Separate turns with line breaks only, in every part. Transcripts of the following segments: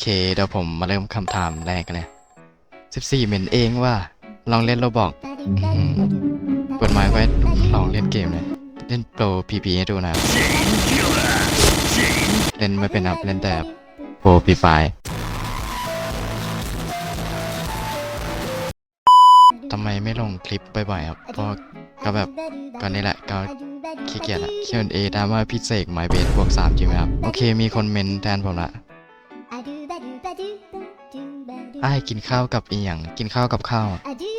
เค เดี๋ยวผมมาเริ่มคำถามแรกกันเลย14เหม็นเองว่า ลองเล่นโรบอกเปิดไมค์ไว้ลองเล่นเกมเลยเล่นโปรพีพีให้ดูนะครับเล่นไม่เป็นครับเล่นแต่โปรพีไฟทำไมไม่ลงคลิปบ่อยๆครับเพราะก็แบบก่อนนี้แหละก็ขี้เกียจอะ Q&A ดราม่าพิเศษไมเบสบวก3จริงไหมครับ โอเคมีคนเมนแทนผมละ ไอ้ายกินข้าวกับอีหยังกินข้าวกับข้าว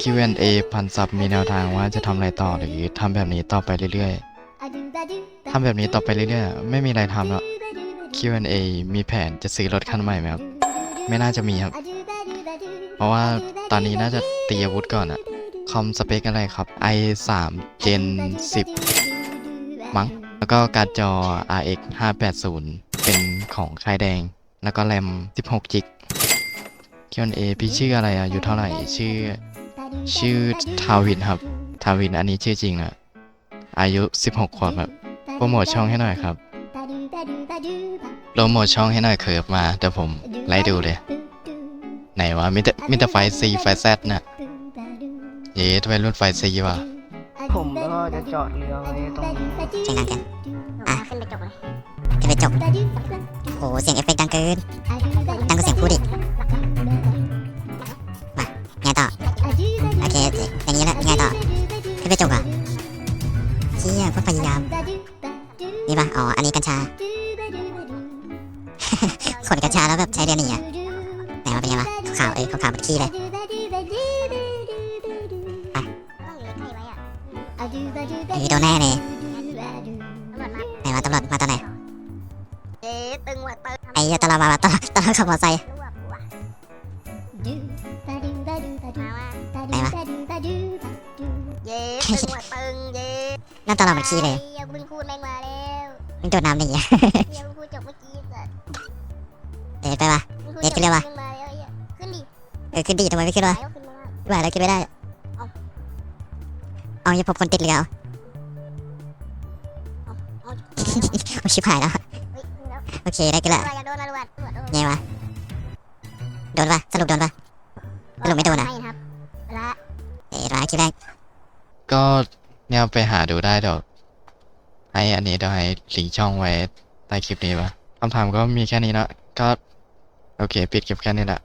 Q&A พันซับมีแนวทางว่าจะทำอะไรต่อหรือทำแบบนี้ต่อไปเรื่อยๆทำแบบนี้ต่อไปเรื่อยๆ ไม่มีอะไรทำแล้ว Q&A มีแผนจะซื้อรถคันใหม่ไหมครับ ไม่น่าจะมีครับ เพราะว่าตอนนี้น่าจะตีอาวุธก่อนอะคอมสเปคอะไรครับ i3 Gen 10 มั้ง แล้วก็การ์ดจอ RX 580 เป็นของค่ายแดง แล้วก็แรม16 g b Q&A พี่ชื่ออะไรอะอายู่เท่าไหร่ ชื่อ ชื่อทาวินครับ ทาวินอันนี้ชื่อจริงอะอายุ 16 ขวบแบบโปรโมทช่องให้หน่อยครับโปรโมทช่องให้หน่อยเคิร์ฟมาเดี๋ยวผมไล่ดูเลย ไหนวะมิแต่มิแต่ไฟซีไฟแซดน่ะเย้ทำไมรุ่นไฟซีวะ
ผมก็จะจอดเรือไว้ตรงนี้
เสียงดังเกิน
อะขึ้นไปจบเลย
ขึ้นไปจบโอ้โหเสียงเอฟเฟกต์ดังเกินดังกว่าเสียงพูดอีก ไปจบอะเชี่ยโคตรพยายาม นี่ปะอ๋อ อันนี้กัญชา ขนกัญชาแล้วแบบใช้เดือนหนีอะไหนมาเป็นไงวะขาวๆเอ้ยขาวๆเหมือนขี้เลย
ต้องอยู่ใกล้ไว้อะ
เอ้ยโดนแน่เลย
ตำรวจมา
ไหนวะตำรวจมาตอนไหน
เจ๊ตึงว่ะตึง
ไอ้เหี้ยตลอดมาตลอดตลอดขับมอเตอร์ไซค์
เย้ตึงว่ะตึงเย้
นั่นตลอดเหมือนขี้เลย
ยังเพิ่งพูดแม่งมาแล้ว
มึงโดนน้ำหนีอะ
ยังเพิ่งพูดจบเมื่อกี้สัส
เดี๋ยวไปปะ
พิ่งพู
เด็ดขึ้นเลยวะ
จบมาแล้วไอ้เหี้ยขึ้นดิ
เออขึ้นดีทำไมไม่ขึ้นวะ
แล้วขึ้นมาแล้ว
ไม่ไหวแล้วขึ้นไม่ได้
เอา
เอาอย่าพบคนติดเรือเอา
เอา
โอ้ชิบหายแล้ว
เฮ้ยขึ้นแล้ว
โอเคได้กันละ
ตำรวจอย่าโดนตำรวจตำรวจโดน
ไงวะโดนปะสรุปโดนปะ ก็
เนี่ยไปหาดูได้เดี๋ยวให้อันนี้เดี๋ยวให้ลิงก์ช่องไว้ใต้คลิปนี้ปะคำถามก็มีแค่นี้เนาะก็ โอเค ปิดคลิปแค่นี้แหละ